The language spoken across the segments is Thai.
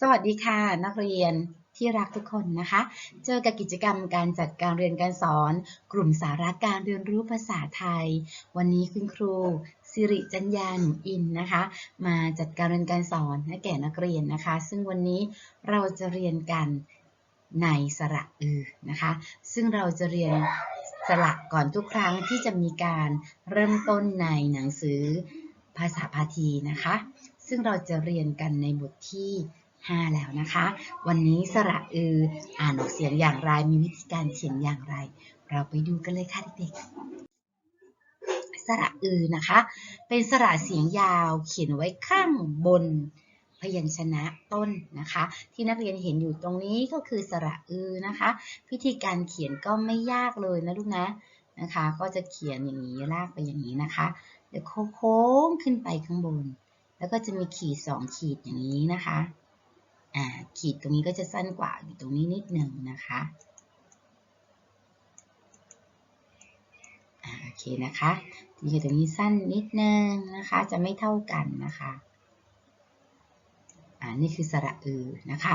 สวัสดีค่ะ นักเรียนที่รักทุกคนนะคะ เจอกับกิจกรรมการจัดการเรียนการสอน กลุ่มสาระการเรียนรู้ภาษาไทย วันนี้คุณครูสิริจัญญาหนุอินนะคะ มาจัดการเรียนการสอนให้แก่นักเรียนนะคะ ซึ่งวันนี้เราจะเรียนกันในสระอือนะคะ ซึ่งเราจะเรียนสระก่อนทุกครั้งที่จะมีการเริ่มต้นในหนังสือภาษาพาทีนะคะ ซึ่งเราจะเรียนกันในบทที่ 5 แล้วนะคะ วันนี้สระอืออ่านออกเสียงอย่างไร มีวิธีการเขียนอย่างไร เราไปดูกันเลยค่ะเด็กๆ สระอือนะคะ เป็นสระเสียงยาวเขียนไว้ข้างบนพยัญชนะต้นนะคะ ที่นักเรียนเห็นอยู่ตรงนี้ก็คือสระอือนะคะวิธีการเขียนก็ไม่ยากเลยนะลูกนะนะคะ ก็จะเขียนอย่างนี้ลากไปอย่างนี้นะคะเดี๋ยวโค้งขึ้นไปข้างบน แล้วก็จะมีขีดสองขีดอย่างนี้นะคะ ขีดตรงนี้ก็จะสั้นกว่าอยู่ตรงนี้นิดหนึ่งนะคะโอเคนะคะทีดตรงนี้สั้นนิดนึงนะคะ จะไม่เท่ากันนะคะอ่านี่คือสระอือนะคะ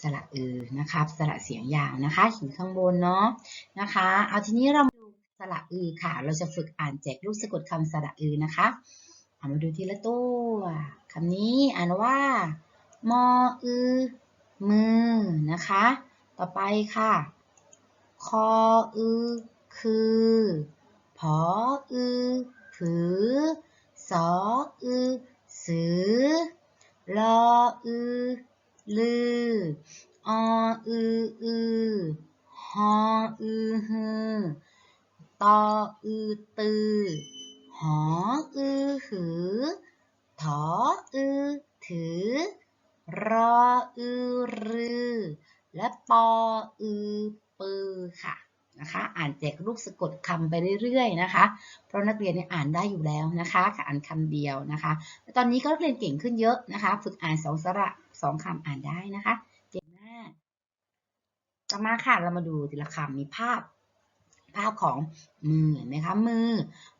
สระอือนะคะสระเสียงยาวนะคะอยู่ข้างบนเนาะนะคะเอาทีนี้เรามาดูสระอือค่ะ เราจะฝึกอ่านแจกรูปสะกดคำสระอือนะคะเอามาดูทีละตัวคำนี้อ่านว่า มออือมือนะคะ ต่อไปค่ะ คออือคือพออือผือสออือสือลออือลือออืออือฮออือฮือตออือตือหออือหือถออือถือ รออือรือ และปออือปือค่ะนะคะอ่านแจกลูกสะกดคำไปเรื่อยๆนะคะ เพราะนักเรียนเนี่ยอ่านได้อยู่แล้วนะคะอ่านคำเดียวนะคะตอนนี้ก็นักเรียนเก่งขึ้นเยอะนะคะ ฝึกอ่านสองสระสองคำอ่านได้นะคะเก่งมากต่อมาค่ะเรามาดูทีละคำมีภาพ ภาพของมือเห็นไหมคะมือ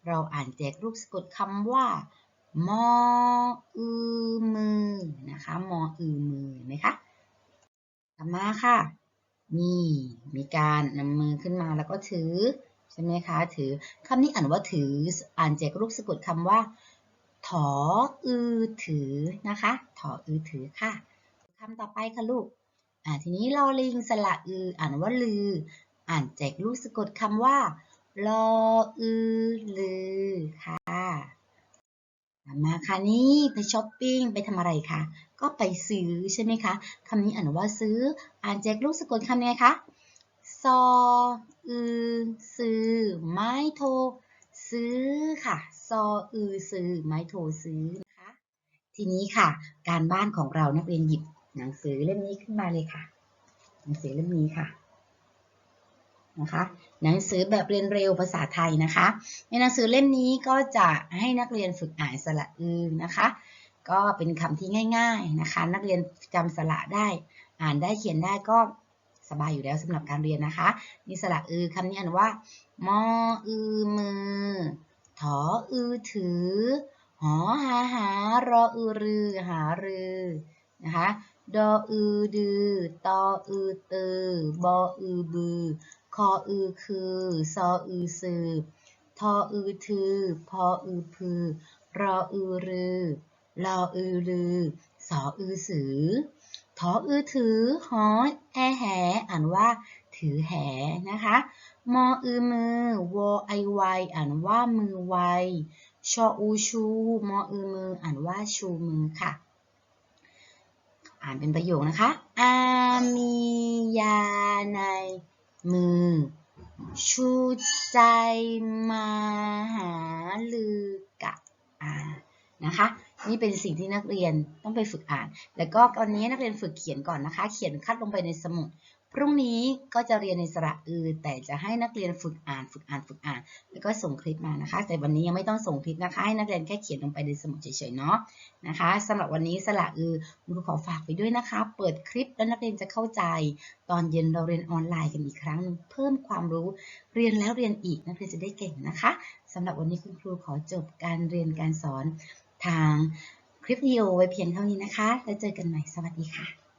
เราอ่านแจกลูกสะกดคำว่า มออือมือนะคะมออือมือเห็นไหมคะต่อมาค่ะ นี่มีการนำมือขึ้นมาแล้วก็ถือใช่ไหมคะ ถือคำนี้อ่านว่าถืออ่านแจกลูกสะกดคำว่า ถออือถือนะคะถออือถือค่ะคำต่อไปค่ะลูกอ่าทีนี้เราลิงสระอืออ่านว่าลือ อ่านแจกลูกสะกดคำว่าลออือลือค่ะ มาค่ะนี่ไปช้อปปิ้งไปทำอะไรคะก็ไปซื้อใช่ไหมคะคำนี้อ่านว่าซื้ออ่านแจกลูกสะกดคำไงคะซออือซื้อไม้โท ซื้อค่ะซออือซื้อไม้โทซื้อนะคะ ทีนี้ค่ะ การบ้านของเรานักเรียนหยิบหนังสือเล่มนี้ขึ้นมาเลยค่ะ หนังสือเล่มนี้ค่ะ นะคะหนังสือแบบเรียนเร็วภาษาไทยนะคะ ในหนังสือเล่มนี้ก็จะให้นักเรียนฝึกอ่านสระอือนะคะ ก็เป็นคำที่ง่าย ๆนะคะ นักเรียนจำสระได้ อ่านได้เขียนได้ก็สบายอยู่แล้วสำหรับการเรียนนะคะนี่สระอือคำนี้อ่านว่ามออือมือถออือถือ หอหาหารออือรือหารือนะคะดออือดือตออือตือบออือบือ ออือคือ ซออือสือทออือถือ พออือพือ รออือรือ ลออือลือ สออือสือถออือถือ หอแอแห อ่านว่า ถือแหนะคะ มออือมือ วอไอไว อ่านว่ามือไว ชออูชู มออือมือ อ่านว่าชูมือค่ะ อ่านเป็นประโยคนะคะ อามียาใน มือ ชูใจมาหาลือกะอานะคะนี่เป็นสิ่งที่นักเรียนต้องไปฝึกอ่าน แล้วก็ตอนนี้นักเรียนฝึกเขียนก่อนนะคะ เขียนคัดลงไปในสมุด พรุ่งนี้ก็จะเรียนในสระอือ แต่จะให้นักเรียนฝึกอ่านฝึกอ่านฝึกอ่าน แล้วก็ส่งคลิปมานะคะ แต่วันนี้ยังไม่ต้องส่งคลิปนะคะ ให้นักเรียนแค่เขียนลงไปในสมุดเฉยๆเนาะนะคะสำหรับวันนี้สระอือครูขอฝากไปด้วยนะคะ เปิดคลิปแล้วนักเรียนจะเข้าใจ ตอนเย็นเราเรียนออนไลน์กันอีกครั้ง เพิ่มความรู้เรียนแล้วเรียนอีกนักเรียนจะได้เก่งนะคะสำหรับวันนี้คุณครูขอจบการเรียนการสอนทางคคลิปวิดีโอไว้เพียงเท่านี้นะคะ แล้วเจอกันใหม่สวัสดีค่ะ